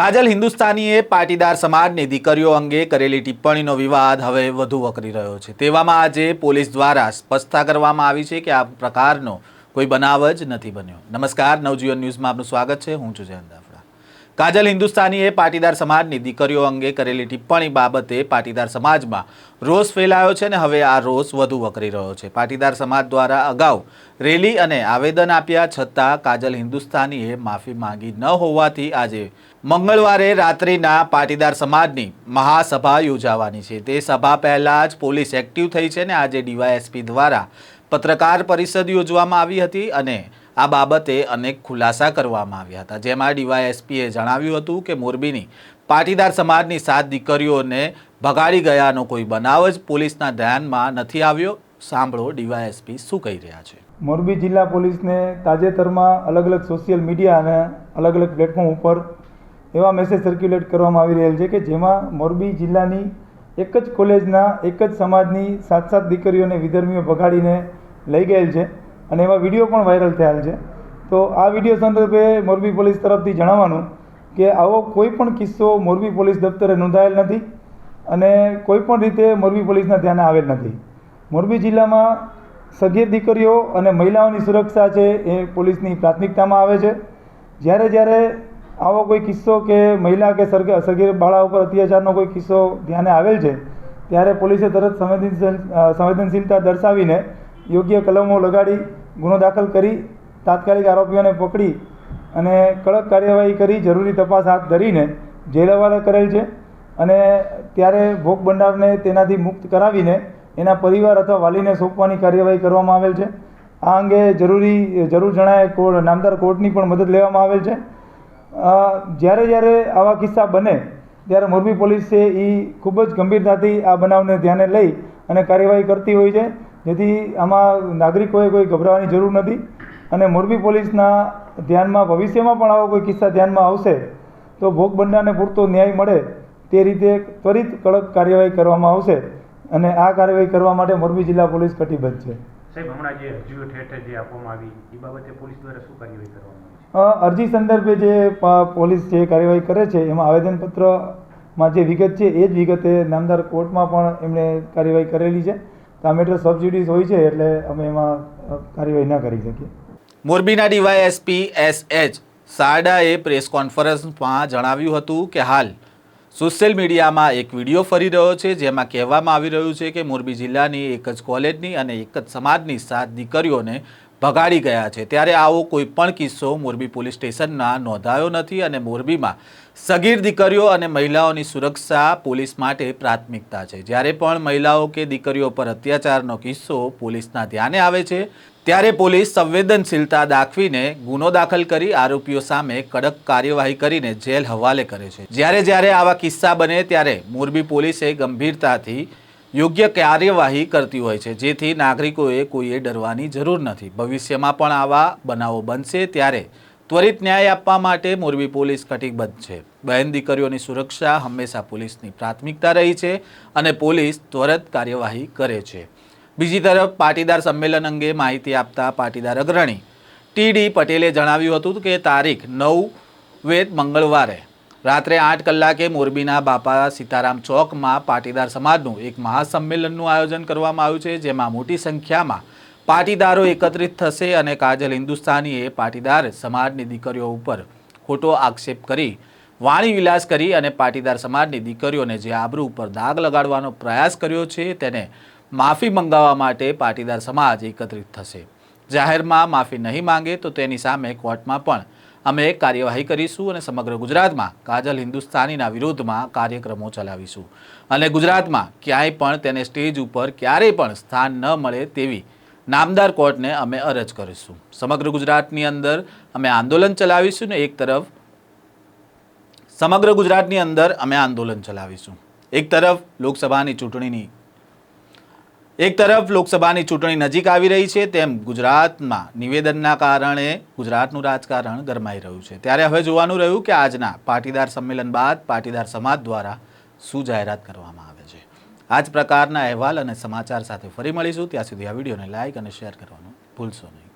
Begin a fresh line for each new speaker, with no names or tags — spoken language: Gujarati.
કાજલ હિન્દુસ્તાનીએ પાટીદાર સમાજની દીકરીઓ અંગે કરેલી ટિપ્પણીનો વિવાદ હવે વધુ વકરી રહ્યો છે. તેવામાં આજે પોલીસ દ્વારા સ્પષ્ટતા કરવામાં આવી છે કે આ પ્રકારનો કોઈ બનાવ જ નથી બન્યો. નમસ્કાર, નવજીવન ન્યૂઝમાં આપનું સ્વાગત છે. હું છું જયંત કાજલ હિન્દુસ્તાનીએ પાટીદાર સમાજની દીકરીઓ અંગે કરેલી ટિપ્પણી બાબતે પાટીદાર સમાજમાં રોષ ફેલાયો છે અને હવે આ રોષ વધુ વકરી રહ્યો છે. પાટીદાર સમાજ દ્વારા અગાઉ રેલી અને આવેદન આપ્યા છતાં કાજલ હિન્દુસ્તાનીએ માફી માંગી ન હોવાથી આજે મંગળવારે રાત્રિના પાટીદાર સમાજની મહાસભા યોજાવાની છે. તે સભા પહેલાં જ પોલીસ એક્ટિવ થઈ છે ને આજે ડીવાયએસપી દ્વારા પત્રકાર પરિષદ યોજવામાં આવી હતી અને આ બાબતે અનેક ખુલાસા કરવામાં આવ્યા હતા. જેમાં ડીવાયએસપીએ જણાવ્યું હતું કે મોરબીની પાટીદાર સમાજની સાત દીકરીઓને ભગાડી ગયાનો કોઈ બનાવ જ પોલીસના ધ્યાનમાં નથી આવ્યો. સાંભળો ડીવાયએસપી શું કહી રહ્યા છે.
મોરબી જિલ્લા પોલીસને તાજેતરમાં અલગ અલગ સોશિયલ મીડિયા અને અલગ અલગ પ્લેટફોર્મ ઉપર એવા મેસેજ સર્ક્યુલેટ કરવામાં આવી રહેલ છે કે જેમાં મોરબી જિલ્લાની એક જ કોલેજના એક જ સમાજની સાત સાત દીકરીઓને વિધર્મીઓ ભગાડીને લઈ ગયેલ છે. અને એવા વીડિયો પણ વાયરલ થયેલ છે. તો આ વીડિયો સંદર્ભે મોરબી પોલીસ તરફથી જણાવવાનું કે આવો કોઈ પણ કિસ્સો મોરબી પોલીસ દફતરે નોંધાયેલ નથી અને કોઈ પણ રીતે મોરબી પોલીસના ધ્યાને આવેલ નથી. મોરબી જિલ્લામાં સગીર દીકરીઓ અને મહિલાઓની સુરક્ષા છે એ પોલીસની પ્રાથમિકતામાં આવે છે. જ્યારે જ્યારે આવો કોઈ કિસ્સો કે મહિલા કે સગીર બાળા ઉપર અત્યાચારનો કોઈ કિસ્સો ધ્યાને આવેલ છે, ત્યારે પોલીસે તરત સંવેદનશીલ સંવેદનશીલતા દર્શાવીને યોગ્ય કલમો લગાડી ગુનો દાખલ કરી, તાત્કાલિક આરોપીઓને પકડી અને કડક કાર્યવાહી કરી, જરૂરી તપાસ હાથ ધરીને જેલ કરેલ છે. અને ત્યારે ભોગ બંડારને તેનાથી મુક્ત કરાવીને એના પરિવાર અથવા વાલીને સોંપવાની કાર્યવાહી કરવામાં આવેલ છે. આ અંગે જરૂરી, જરૂર જણાય કોર્ટ નામદાર કોર્ટની પણ મદદ લેવામાં આવેલ છે. જ્યારે જ્યારે આવા કિસ્સા બને, ત્યારે મોરબી પોલીસે એ ખૂબ જ ગંભીરતાથી આ બનાવને ધ્યાને લઈ અને કાર્યવાહી કરતી હોય છે. જેથી આમાં નાગરિકોએ કોઈ ગભરાવાની જરૂર નથી અને મોરબી પોલીસના ધ્યાનમાં ભવિષ્યમાં પણ આવો કોઈ કિસ્સા ધ્યાનમાં આવશે તો ભોગ બંડાને પૂરતો ન્યાય મળે તે રીતે ત્વરિત કડક કાર્યવાહી કરવામાં આવશે અને આ કાર્યવાહી કરવા માટે મોરબી જિલ્લા પોલીસ કટિબદ્ધ છે.
સાહેબ હમણાં જે અરજીઓ ઠેર જે આપવામાં આવી એ બાબતે પોલીસ દ્વારા શું કાર્યવાહી કરવામાં આવી
અરજી સંદર્ભે જે પોલીસ જે કાર્યવાહી કરે છે એમાં આવેદનપત્રમાં જે વિગત છે એ જ વિગતે નામદાર કોર્ટમાં પણ એમણે કાર્યવાહી કરેલી છે. તો સબસિડીઝ હોય છે એટલે અમે એમાં કાર્યવાહી ના કરી શકીએ.
મોરબીના ડીવાયએસપી એસ એચ સારડાએ પ્રેસ કોન્ફરન્સમાં જણાવ્યું હતું કે હાલ સોશિયલ મીડિયામાં એક વીડિયો ફરી રહ્યો છે, જેમાં કહેવામાં આવી રહ્યું છે કે મોરબી જિલ્લાની એક જ કોલેજની અને એક જ સમાજની સાત દીકરીઓને ભગાડી ગયા છે. ત્યારે આવો કોઈ પણ કિસ્સો મોરબી પોલીસ સ્ટેશનના નોંધાયો નથી અને મોરબીમાં સગીર દીકરીઓ અને મહિલાઓની સુરક્ષા પોલીસ માટે પ્રાથમિકતા છે. જ્યારે પણ મહિલાઓ કે દીકરીઓ પર અત્યાચારનો કિસ્સો પોલીસના ધ્યાને આવે છે, ત્યારે પોલીસ સંવેદનશીલતા દાખવીને ગુનો દાખલ કરી આરોપીઓ સામે કડક કાર્યવાહી કરીને જેલ હવાલે કરે છે. જ્યારે જ્યારે આવા કિસ્સા બને, ત્યારે મોરબી પોલીસે ગંભીરતાથી યોગ્ય કાર્યવાહી કરતી હોય છે. જેથી નાગરિકોએ કોઈએ ડરવાની જરૂર નથી. ભવિષ્યમાં પણ આવા બનાવો બનશે ત્યારે ત્વરિત ન્યાય આપવા માટે મોરબી પોલીસ કટિબદ્ધ છે. બહેન દીકરીઓની સુરક્ષા હંમેશા પોલીસની પ્રાથમિકતા રહી છે અને પોલીસ ત્વરિત કાર્યવાહી કરે છે. બીજી તરફ પાટીદાર સંમેલન અંગે માહિતી આપતા પાટીદાર અગ્રણી ટીડી પટેલે જણાવ્યું હતું કે તારીખ નવ, વેદ મંગળવારે રાત્રે આઠ કલાકે મોરબીના બાપા સીતારામ ચોકમાં પાટીદાર સમાજનું એક મહાસંમેલનનું આયોજન કરવામાં આવ્યું છે, જેમાં મોટી સંખ્યામાં પાટીદારો એકત્રિત થશે અને કાજલ હિન્દુસ્તાનીએ પાટીદાર સમાજની દીકરીઓ ઉપર ખોટો આક્ષેપ કરી, વાણી વિલાસ કરી અને પાટીદાર સમાજની દીકરીઓને જે આબરૂ ઉપર દાગ લગાડવાનો પ્રયાસ કર્યો છે, તેને માફી મંગાવવા માટે પાટીદાર સમાજ એકત્રિત થશે. જાહેરમાં માફી નહીં માંગે તો તેની સામે કોર્ટમાં પણ અમે કાર્યવાહી કરીશું અને સમગ્ર ગુજરાતમાં કાજલ હિન્દુસ્તાનીના વિરોધમાં કાર્યક્રમો ચલાવીશું. અને ગુજરાતમાં ક્યાંય પણ તેને સ્ટેજ ઉપર ક્યારેય પણ સ્થાન ન મળે તેવી નામદાર કોર્ટને અમે અરજ કરીશું. સમગ્ર ગુજરાતની અંદર અમે આંદોલન ચલાવીશું ને એક તરફ સમગ્ર ગુજરાતની અંદર અમે આંદોલન ચલાવીશું. એક તરફ લોકસભાની ચૂંટણીની એક તરફ લોકસભાની ચૂંટણી નજીક આવી રહી છે, તેમ ગુજરાતમાં નિવેદનના કારણે ગુજરાતનું રાજકારણ ગરમાઈ રહ્યું છે. ત્યારે હવે જોવાનું રહ્યું કે આજના પાટીદાર સંમેલન બાદ પાટીદાર સમાજ દ્વારા શું જાહેરાત કરવામાં આવે છે. આ જ પ્રકારના અહેવાલ અને સમાચાર સાથે ફરી મળીશું. ત્યાં સુધી આ વિડીયોને લાઇક અને શેર કરવાનું ભૂલશો નહીં.